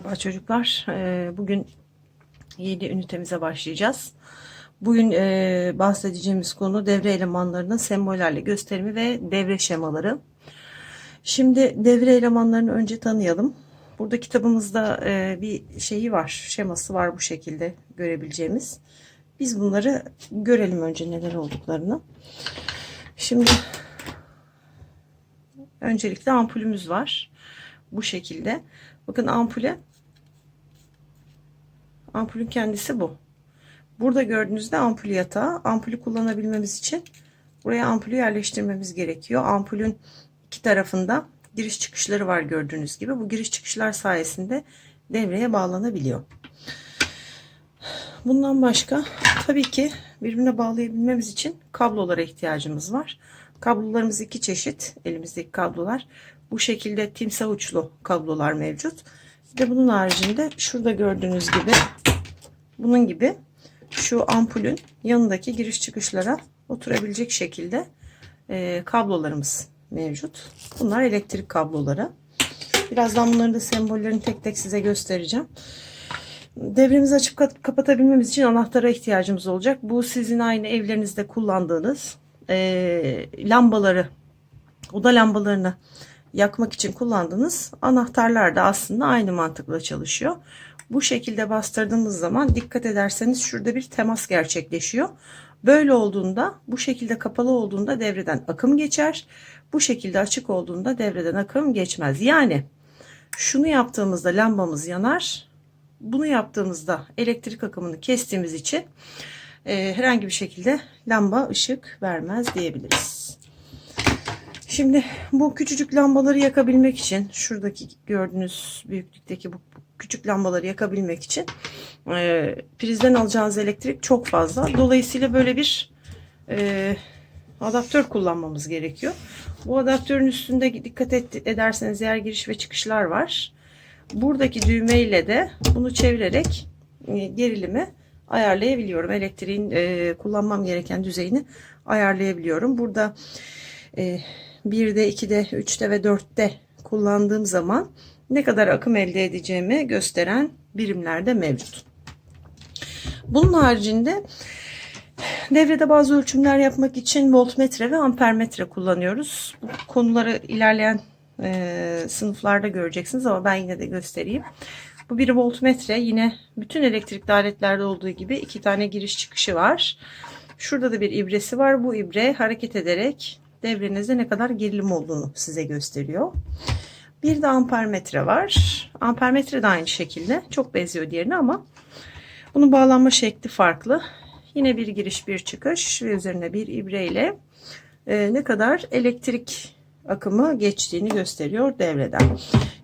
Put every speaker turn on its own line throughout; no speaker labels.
Merhaba çocuklar. Ee, Bugün yeni ünitemize başlayacağız. Bugün e, bahsedeceğimiz konu devre elemanlarının sembollerle gösterimi ve devre şemaları. Şimdi devre elemanlarını önce tanıyalım. Burada kitabımızda e, bir şeyi var, şeması var bu şekilde görebileceğimiz. Biz bunları görelim önce neler olduklarını. Şimdi öncelikle ampulümüz var. Bu şekilde. Bakın ampule. Ampulün kendisi bu. Burada gördüğünüzde ampul yatağı. Ampulü kullanabilmemiz için buraya ampulü yerleştirmemiz gerekiyor. Ampulün iki tarafında giriş çıkışları var gördüğünüz gibi. Bu giriş çıkışlar sayesinde devreye bağlanabiliyor. Bundan başka tabii ki birbirine bağlayabilmemiz için kablolara ihtiyacımız var. Kablolarımız iki çeşit. Elimizdeki kablolar. Bu şekilde timsah uçlu kablolar mevcut. Bir de bunun haricinde şurada gördüğünüz gibi bunun gibi şu ampulün yanındaki giriş çıkışlara oturabilecek şekilde e, kablolarımız mevcut. Bunlar elektrik kabloları. Birazdan bunların da sembollerini tek tek size göstereceğim. Devremizi açıp kapatabilmemiz için anahtara ihtiyacımız olacak. Bu sizin aynı evlerinizde kullandığınız e, lambaları, oda lambalarını yakmak için kullandığınız anahtarlar da aslında aynı mantıkla çalışıyor. Bu şekilde bastırdığımız zaman dikkat ederseniz şurada bir temas gerçekleşiyor. Böyle olduğunda bu şekilde kapalı olduğunda devreden akım geçer. Bu şekilde açık olduğunda devreden akım geçmez. Yani şunu yaptığımızda lambamız yanar. Bunu yaptığımızda elektrik akımını kestiğimiz için e, herhangi bir şekilde lamba ışık vermez diyebiliriz. Şimdi bu küçücük lambaları yakabilmek için şuradaki gördüğünüz büyüklükteki bu küçük lambaları yakabilmek için e, prizden alacağınız elektrik çok fazla. Dolayısıyla böyle bir e, adaptör kullanmamız gerekiyor. Bu adaptörün üstünde dikkat et, ederseniz yer giriş ve çıkışlar var. Buradaki düğme ile de bunu çevirerek e, gerilimi ayarlayabiliyorum. Elektriğin e, kullanmam gereken düzeyini ayarlayabiliyorum. Burada e, 1'de, 2'de, 3'te ve 4'te kullandığım zaman ne kadar akım elde edeceğimi gösteren birimler de mevcut. Bunun haricinde devrede bazı ölçümler yapmak için voltmetre ve ampermetre kullanıyoruz. Bu konuları ilerleyen e, sınıflarda göreceksiniz ama ben yine de göstereyim. Bu bir voltmetre yine bütün elektrikli aletlerde olduğu gibi iki tane giriş çıkışı var. Şurada da bir ibresi var. Bu ibre hareket ederek devrenizde ne kadar gerilim olduğunu size gösteriyor. Bir de ampermetre var. Ampermetre de aynı şekilde. Çok benziyor diğerine ama bunun bağlanma şekli farklı. Yine bir giriş bir çıkış ve üzerine bir ibre ile e, ne kadar elektrik akımı geçtiğini gösteriyor devreden.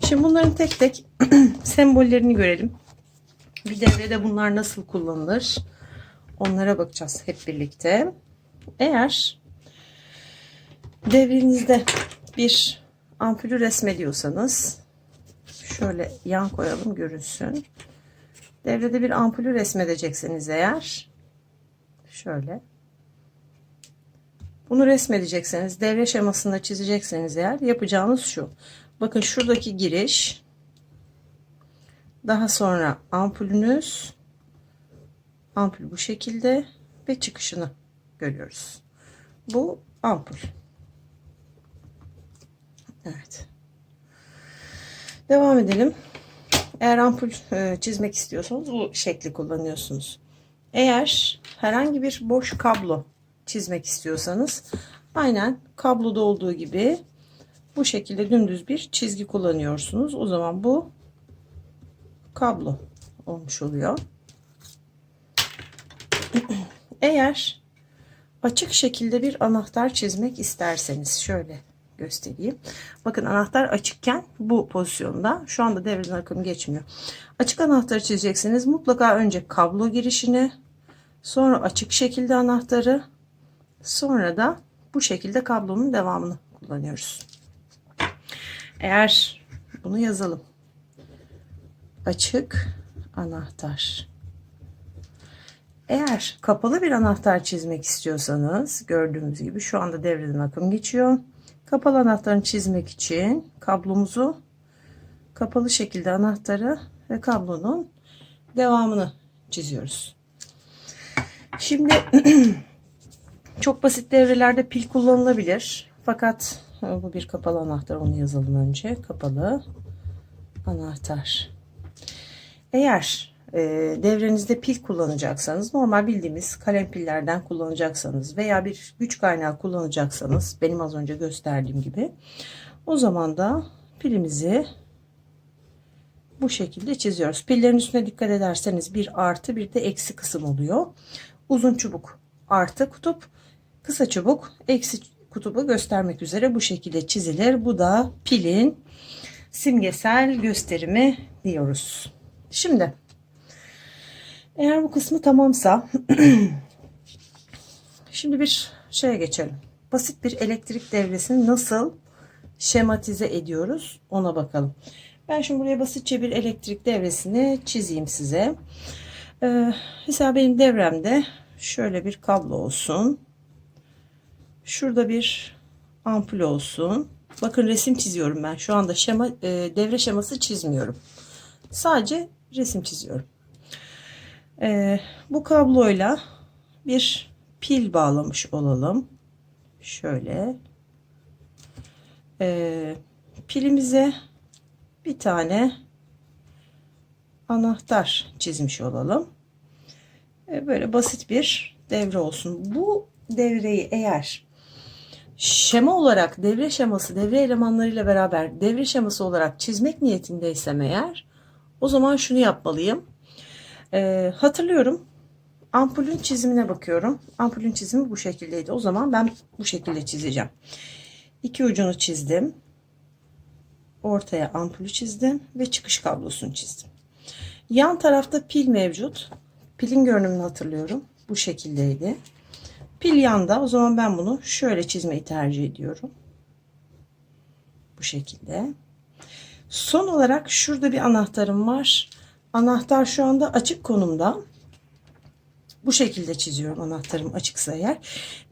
Şimdi bunların tek tek sembollerini görelim. Bir devrede bunlar nasıl kullanılır? Onlara bakacağız hep birlikte. Eğer devrenizde bir ampulü resmediyorsanız şöyle yan koyalım görünsün. Devrede bir ampulü resmedecekseniz eğer şöyle bunu resmedecekseniz devre şemasında çizecekseniz eğer yapacağınız şu. Bakın şuradaki giriş daha sonra ampulünüz ampul bu şekilde ve çıkışını görüyoruz. Bu ampul. Evet. Devam edelim. Eğer ampul e, çizmek istiyorsanız bu şekli kullanıyorsunuz. Eğer herhangi bir boş kablo çizmek istiyorsanız aynen kabloda olduğu gibi bu şekilde dümdüz bir çizgi kullanıyorsunuz. O zaman bu kablo olmuş oluyor. Eğer açık şekilde bir anahtar çizmek isterseniz şöyle göstereyim. Bakın anahtar açıkken bu pozisyonda. Şu anda devreden akım geçmiyor. Açık anahtarı çizecekseniz mutlaka önce kablo girişini, sonra açık şekilde anahtarı, sonra da bu şekilde kablonun devamını kullanıyoruz. Eğer bunu yazalım. Açık anahtar. Eğer kapalı bir anahtar çizmek istiyorsanız gördüğümüz gibi şu anda devreden akım geçiyor. Kapalı anahtarını çizmek için kablomuzu kapalı şekilde anahtarı ve kablonun devamını çiziyoruz. Şimdi çok basit devrelerde pil kullanılabilir. Fakat e, bu bir kapalı anahtar onu yazalım önce. Kapalı anahtar. Eğer e, devrenizde pil kullanacaksanız normal bildiğimiz kalem pillerden kullanacaksanız veya bir güç kaynağı kullanacaksanız benim az önce gösterdiğim gibi o zaman da pilimizi bu şekilde çiziyoruz. Pillerin üstüne dikkat ederseniz bir artı bir de eksi kısım oluyor. Uzun çubuk artı kutup kısa çubuk eksi kutubu göstermek üzere bu şekilde çizilir. Bu da pilin simgesel gösterimi diyoruz. Şimdi eğer bu kısmı tamamsa şimdi bir şeye geçelim. Basit bir elektrik devresini nasıl şematize ediyoruz ona bakalım. Ben şimdi buraya basitçe bir elektrik devresini çizeyim size. Ee, mesela benim devremde şöyle bir kablo olsun. Şurada bir ampul olsun. Bakın resim çiziyorum ben. Şu anda şema, e, devre şeması çizmiyorum. Sadece resim çiziyorum. Ee, bu kabloyla bir pil bağlamış olalım. Şöyle. Ee, pilimize bir tane anahtar çizmiş olalım. Ee, böyle basit bir devre olsun. Bu devreyi eğer şema olarak devre şeması devre elemanlarıyla beraber devre şeması olarak çizmek niyetindeysem eğer o zaman şunu yapmalıyım. Ee, hatırlıyorum ampulün çizimine bakıyorum. Ampulün çizimi bu şekildeydi. O zaman ben bu şekilde çizeceğim. İki ucunu çizdim. Ortaya ampulü çizdim ve çıkış kablosunu çizdim. Yan tarafta pil mevcut. Pilin görünümünü hatırlıyorum. Bu şekildeydi. Pil yanda. O zaman ben bunu şöyle çizmeyi tercih ediyorum. Bu şekilde. Son olarak şurada bir anahtarım var. Anahtar şu anda açık konumda. Bu şekilde çiziyorum anahtarım açıksa eğer.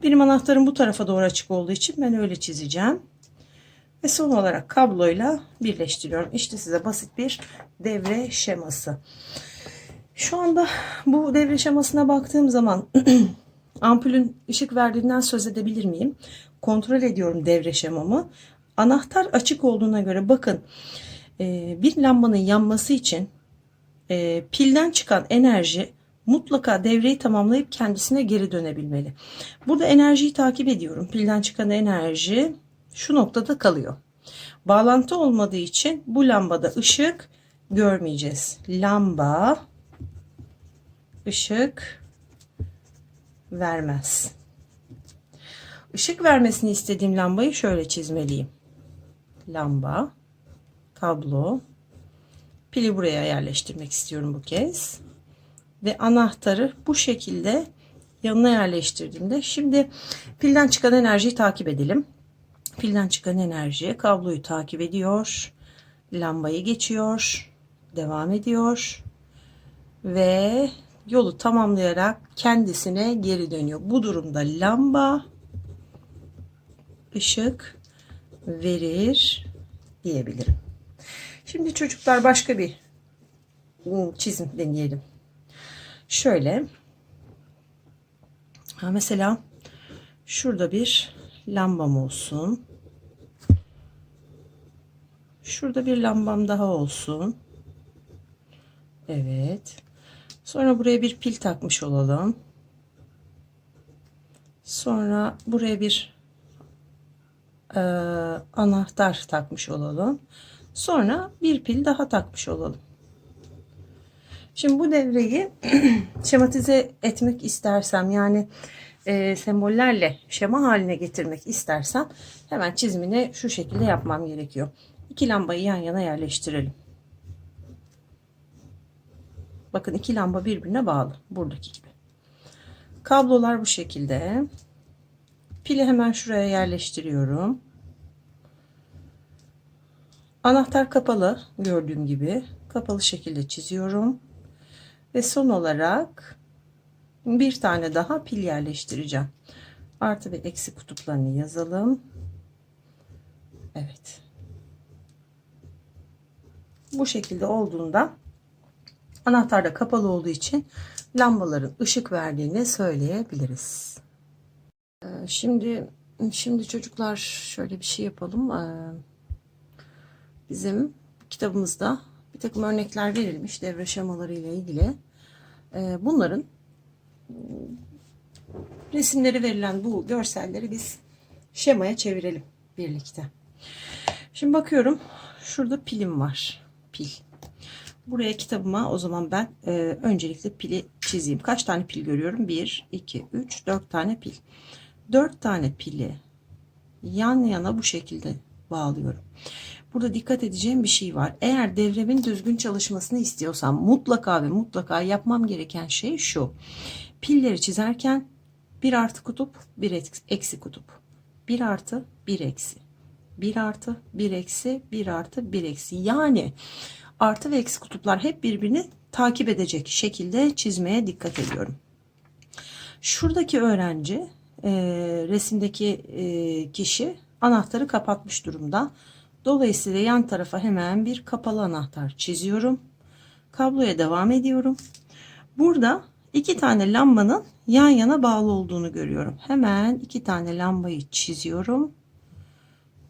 Benim anahtarım bu tarafa doğru açık olduğu için ben öyle çizeceğim. Ve son olarak kabloyla birleştiriyorum. İşte size basit bir devre şeması. Şu anda bu devre şemasına baktığım zaman ampulün ışık verdiğinden söz edebilir miyim? Kontrol ediyorum devre şemamı. Anahtar açık olduğuna göre bakın bir lambanın yanması için e, pilden çıkan enerji mutlaka devreyi tamamlayıp kendisine geri dönebilmeli. Burada enerjiyi takip ediyorum. Pilden çıkan enerji şu noktada kalıyor. Bağlantı olmadığı için bu lambada ışık görmeyeceğiz. Lamba ışık vermez. Işık vermesini istediğim lambayı şöyle çizmeliyim. Lamba, kablo, pili buraya yerleştirmek istiyorum bu kez. Ve anahtarı bu şekilde yanına yerleştirdiğimde şimdi pilden çıkan enerjiyi takip edelim. Pilden çıkan enerji kabloyu takip ediyor. Lambayı geçiyor. Devam ediyor. Ve yolu tamamlayarak kendisine geri dönüyor. Bu durumda lamba ışık verir diyebilirim. Şimdi çocuklar başka bir çizim deneyelim. Şöyle ha mesela şurada bir lambam olsun. Şurada bir lambam daha olsun. Evet. Sonra buraya bir pil takmış olalım. Sonra buraya bir e, anahtar takmış olalım. Sonra bir pil daha takmış olalım. Şimdi bu devreyi şematize etmek istersem yani e, sembollerle şema haline getirmek istersem hemen çizimini şu şekilde yapmam gerekiyor. İki lambayı yan yana yerleştirelim. Bakın iki lamba birbirine bağlı. Buradaki gibi. Kablolar bu şekilde. Pili hemen şuraya yerleştiriyorum. Anahtar kapalı gördüğüm gibi. Kapalı şekilde çiziyorum. Ve son olarak bir tane daha pil yerleştireceğim. Artı ve eksi kutuplarını yazalım. Evet. Bu şekilde olduğunda Anahtar da kapalı olduğu için lambaların ışık verdiğini söyleyebiliriz. Ee, Şimdi şimdi çocuklar şöyle bir şey yapalım. Bizim kitabımızda bir takım örnekler verilmiş devre şemaları ile ilgili. Ee, Bunların resimleri verilen bu görselleri biz şemaya çevirelim birlikte. Şimdi bakıyorum şurada pilim var. Pil. Buraya kitabıma o zaman ben e, öncelikle pili çizeyim. Kaç tane pil görüyorum? 1, 2, 3, 4 tane pil. 4 tane pili yan yana bu şekilde bağlıyorum. Burada dikkat edeceğim bir şey var. Eğer devremin düzgün çalışmasını istiyorsam mutlaka ve mutlaka yapmam gereken şey şu. Pilleri çizerken bir artı kutup, bir eks- eksi kutup. Bir artı, bir eksi. Bir artı, bir eksi, bir artı, bir eksi. Yani artı ve eksi kutuplar hep birbirini takip edecek şekilde çizmeye dikkat ediyorum. Şuradaki öğrenci, e, resimdeki e, kişi anahtarı kapatmış durumda. Dolayısıyla yan tarafa hemen bir kapalı anahtar çiziyorum. Kabloya devam ediyorum. Burada iki tane lambanın yan yana bağlı olduğunu görüyorum. Hemen iki tane lambayı çiziyorum.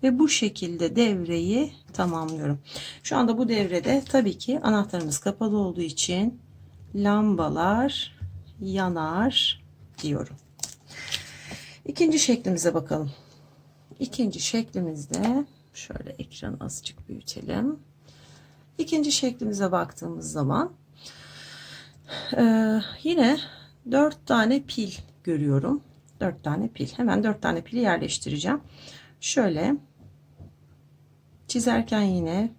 Ve bu şekilde devreyi tamamlıyorum. Şu anda bu devrede tabii ki anahtarımız kapalı olduğu için lambalar yanar diyorum. İkinci şeklimize bakalım. İkinci şeklimizde şöyle ekranı azıcık büyütelim. İkinci şeklimize baktığımız zaman ee, yine dört tane pil görüyorum. Dört tane pil. Hemen dört tane pili yerleştireceğim. Şöyle çizerken yine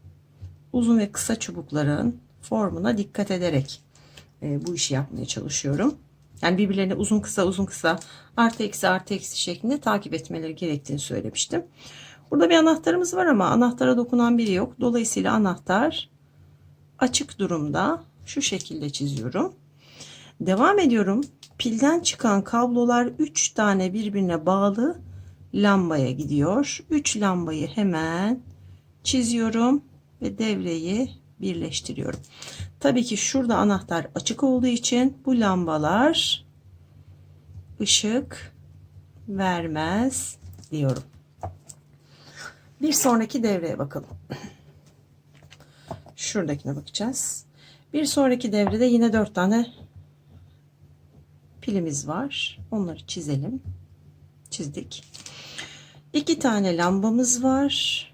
uzun ve kısa çubukların formuna dikkat ederek e, bu işi yapmaya çalışıyorum. Yani birbirlerine uzun kısa uzun kısa artı eksi artı eksi şeklinde takip etmeleri gerektiğini söylemiştim. Burada bir anahtarımız var ama anahtara dokunan biri yok. Dolayısıyla anahtar açık durumda şu şekilde çiziyorum. Devam ediyorum. Pilden çıkan kablolar 3 tane birbirine bağlı lambaya gidiyor. 3 lambayı hemen çiziyorum ve devreyi birleştiriyorum. Tabii ki şurada anahtar açık olduğu için bu lambalar ışık vermez diyorum. Bir sonraki devreye bakalım. Şuradakine bakacağız. Bir sonraki devrede yine 4 tane pilimiz var. Onları çizelim. Çizdik. 2 tane lambamız var.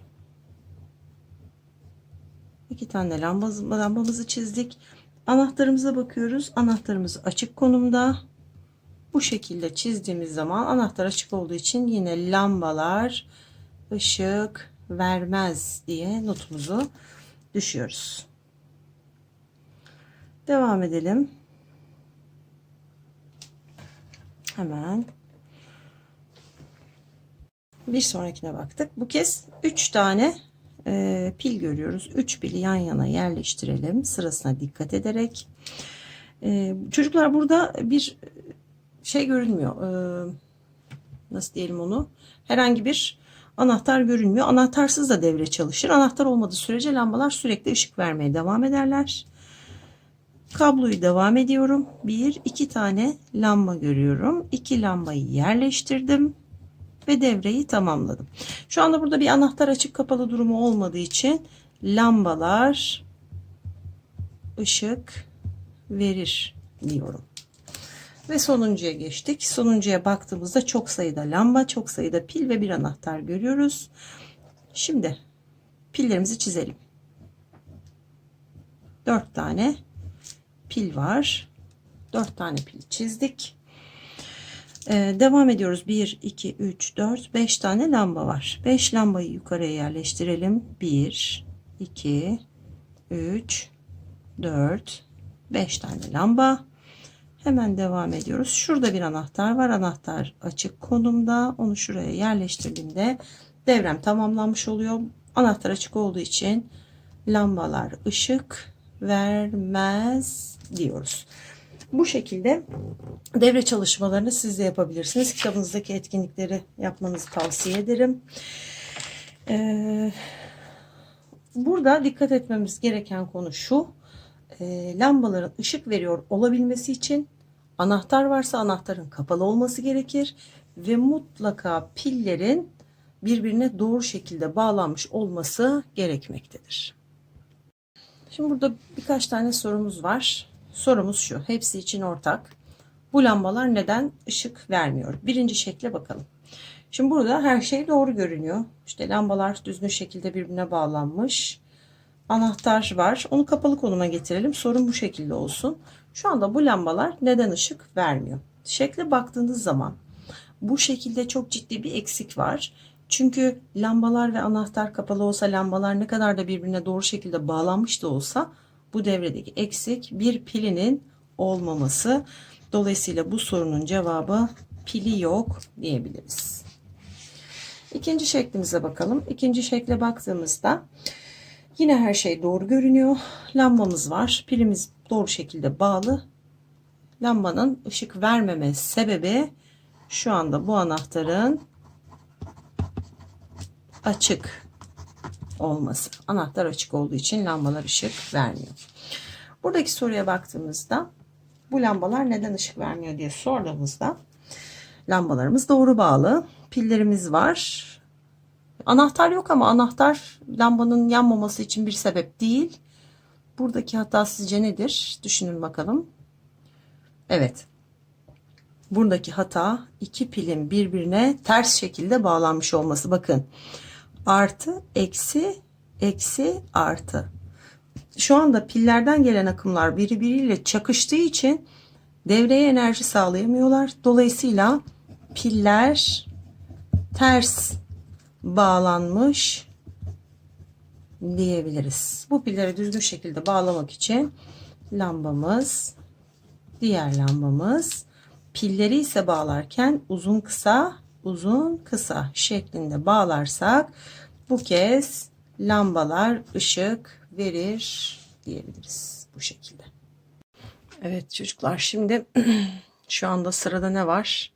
2 tane lambamız, lambamızı çizdik. Anahtarımıza bakıyoruz. Anahtarımız açık konumda. Bu şekilde çizdiğimiz zaman anahtar açık olduğu için yine lambalar ışık vermez diye notumuzu düşüyoruz. Devam edelim. Hemen bir sonrakine baktık. Bu kez 3 tane e, pil görüyoruz. 3 pili yan yana yerleştirelim. Sırasına dikkat ederek. E, çocuklar burada bir şey görünmüyor. E, nasıl diyelim onu? Herhangi bir anahtar görünmüyor. Anahtarsız da devre çalışır. Anahtar olmadığı sürece lambalar sürekli ışık vermeye devam ederler. Kabloyu devam ediyorum. Bir, iki tane lamba görüyorum. İki lambayı yerleştirdim ve devreyi tamamladım. Şu anda burada bir anahtar açık kapalı durumu olmadığı için lambalar ışık verir diyorum. Ve sonuncuya geçtik. Sonuncuya baktığımızda çok sayıda lamba, çok sayıda pil ve bir anahtar görüyoruz. Şimdi pillerimizi çizelim. 4 tane pil var. 4 tane pil çizdik. Ee, devam ediyoruz. 1, 2, 3, 4, 5 tane lamba var. 5 lambayı yukarıya yerleştirelim. 1, 2, 3, 4, 5 tane lamba. Hemen devam ediyoruz. Şurada bir anahtar var. Anahtar açık konumda. Onu şuraya yerleştirdiğimde devrem tamamlanmış oluyor. Anahtar açık olduğu için lambalar ışık vermez diyoruz. Bu şekilde devre çalışmalarını siz de yapabilirsiniz. Kitabınızdaki etkinlikleri yapmanızı tavsiye ederim. Ee, burada dikkat etmemiz gereken konu şu. e, lambaların ışık veriyor olabilmesi için anahtar varsa anahtarın kapalı olması gerekir ve mutlaka pillerin birbirine doğru şekilde bağlanmış olması gerekmektedir. Şimdi burada birkaç tane sorumuz var. Sorumuz şu. Hepsi için ortak. Bu lambalar neden ışık vermiyor? Birinci şekle bakalım. Şimdi burada her şey doğru görünüyor. İşte lambalar düzgün şekilde birbirine bağlanmış. Anahtar var. Onu kapalı konuma getirelim. Sorun bu şekilde olsun. Şu anda bu lambalar neden ışık vermiyor? Şekle baktığınız zaman bu şekilde çok ciddi bir eksik var. Çünkü lambalar ve anahtar kapalı olsa lambalar ne kadar da birbirine doğru şekilde bağlanmış da olsa bu devredeki eksik bir pilinin olmaması. Dolayısıyla bu sorunun cevabı pili yok diyebiliriz. İkinci şeklimize bakalım. İkinci şekle baktığımızda yine her şey doğru görünüyor. Lambamız var. Pilimiz doğru şekilde bağlı. Lambanın ışık vermeme sebebi şu anda bu anahtarın açık olması. Anahtar açık olduğu için lambalar ışık vermiyor. Buradaki soruya baktığımızda bu lambalar neden ışık vermiyor diye sorduğumuzda lambalarımız doğru bağlı. Pillerimiz var. Anahtar yok ama anahtar lambanın yanmaması için bir sebep değil. Buradaki hata sizce nedir? Düşünün bakalım. Evet. Buradaki hata iki pilin birbirine ters şekilde bağlanmış olması. Bakın. Artı, eksi, eksi, artı. Şu anda pillerden gelen akımlar birbiriyle çakıştığı için devreye enerji sağlayamıyorlar. Dolayısıyla piller ters bağlanmış diyebiliriz. Bu pilleri düzgün şekilde bağlamak için lambamız, diğer lambamız pilleri ise bağlarken uzun kısa, uzun kısa şeklinde bağlarsak bu kez lambalar ışık verir diyebiliriz bu şekilde. Evet çocuklar şimdi şu anda sırada ne var?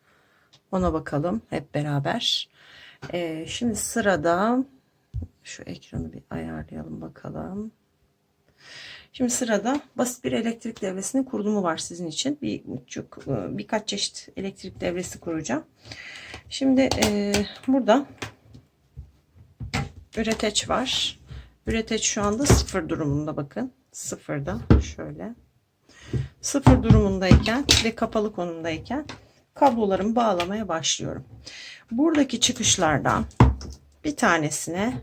Ona bakalım hep beraber. Ee, şimdi sırada şu ekranı bir ayarlayalım bakalım. Şimdi sırada basit bir elektrik devresinin kurulumu var sizin için. Bir çok birkaç çeşit elektrik devresi kuracağım. Şimdi e, burada üreteç var. Üreteç şu anda sıfır durumunda bakın. Sıfırda şöyle. Sıfır durumundayken ve kapalı konumdayken kablolarımı bağlamaya başlıyorum. Buradaki çıkışlardan bir tanesine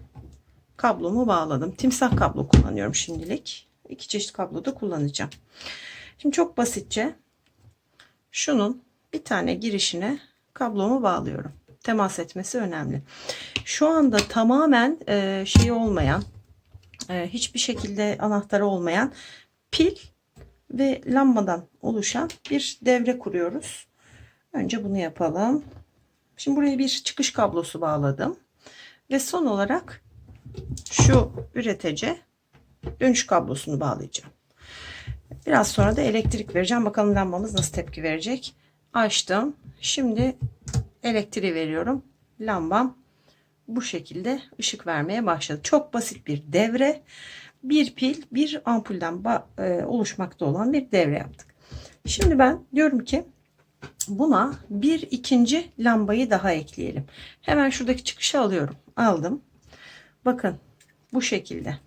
kablomu bağladım. Timsah kablo kullanıyorum şimdilik. İki çeşit kablo da kullanacağım. Şimdi çok basitçe şunun bir tane girişine kablomu bağlıyorum. Temas etmesi önemli. Şu anda tamamen e, şey olmayan, e, hiçbir şekilde anahtarı olmayan pil ve lambadan oluşan bir devre kuruyoruz. Önce bunu yapalım. Şimdi buraya bir çıkış kablosu bağladım. Ve son olarak şu üretece dönüş kablosunu bağlayacağım. Biraz sonra da elektrik vereceğim. Bakalım lambamız nasıl tepki verecek. Açtım. Şimdi elektriği veriyorum. Lambam bu şekilde ışık vermeye başladı. Çok basit bir devre. Bir pil, bir ampulden e, oluşmakta olan bir devre yaptık. Şimdi ben diyorum ki buna bir ikinci lambayı daha ekleyelim. Hemen şuradaki çıkışı alıyorum. Aldım. Bakın bu şekilde.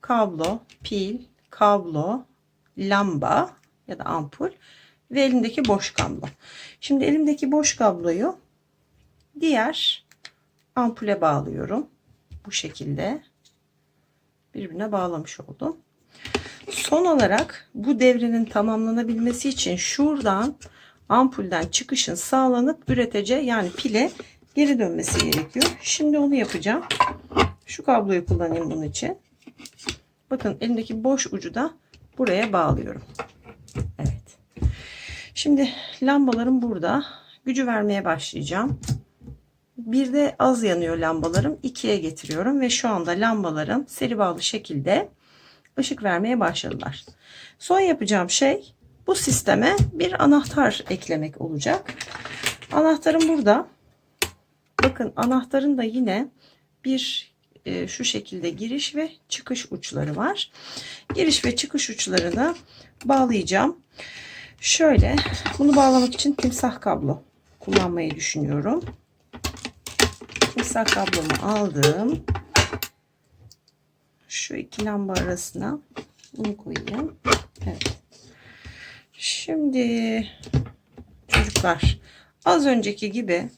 Kablo, pil, kablo, lamba ya da ampul ve elimdeki boş kablo. Şimdi elimdeki boş kabloyu diğer ampule bağlıyorum. Bu şekilde birbirine bağlamış oldum. Son olarak bu devrenin tamamlanabilmesi için şuradan ampulden çıkışın sağlanıp üretece yani pile geri dönmesi gerekiyor. Şimdi onu yapacağım. Şu kabloyu kullanayım bunun için. Bakın elimdeki boş ucu da buraya bağlıyorum. Evet. Şimdi lambalarım burada. Gücü vermeye başlayacağım. Bir de az yanıyor lambalarım. ikiye getiriyorum ve şu anda lambalarım seri bağlı şekilde ışık vermeye başladılar. Son yapacağım şey bu sisteme bir anahtar eklemek olacak. Anahtarım burada. Bakın anahtarın da yine bir e, şu şekilde giriş ve çıkış uçları var. Giriş ve çıkış uçlarını bağlayacağım. Şöyle bunu bağlamak için timsah kablo kullanmayı düşünüyorum. Timsah kablomu aldım. Şu iki lamba arasına bunu koyayım. Evet. Şimdi çocuklar az önceki gibi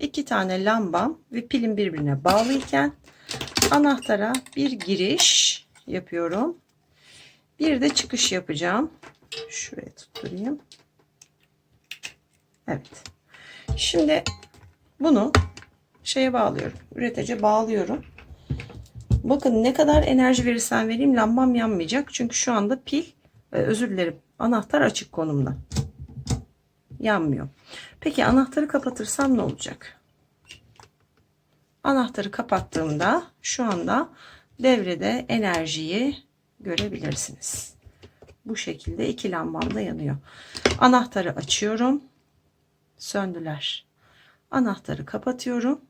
iki tane lambam ve pilim birbirine bağlı iken anahtara bir giriş yapıyorum. Bir de çıkış yapacağım. Şuraya tutturayım. Evet. Şimdi bunu şeye bağlıyorum. Üretece bağlıyorum. Bakın ne kadar enerji verirsen vereyim lambam yanmayacak. Çünkü şu anda pil e, özür dilerim anahtar açık konumda. Yanmıyor. Peki anahtarı kapatırsam ne olacak? Anahtarı kapattığımda şu anda devrede enerjiyi görebilirsiniz. Bu şekilde iki lambam da yanıyor. Anahtarı açıyorum. Söndüler. Anahtarı kapatıyorum.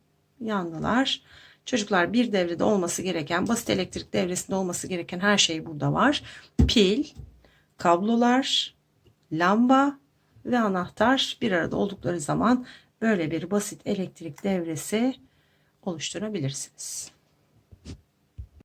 Yandılar. Çocuklar bir devrede olması gereken, basit elektrik devresinde olması gereken her şey burada var. Pil, kablolar, lamba ve anahtar bir arada oldukları zaman böyle bir basit elektrik devresi oluşturabilirsiniz.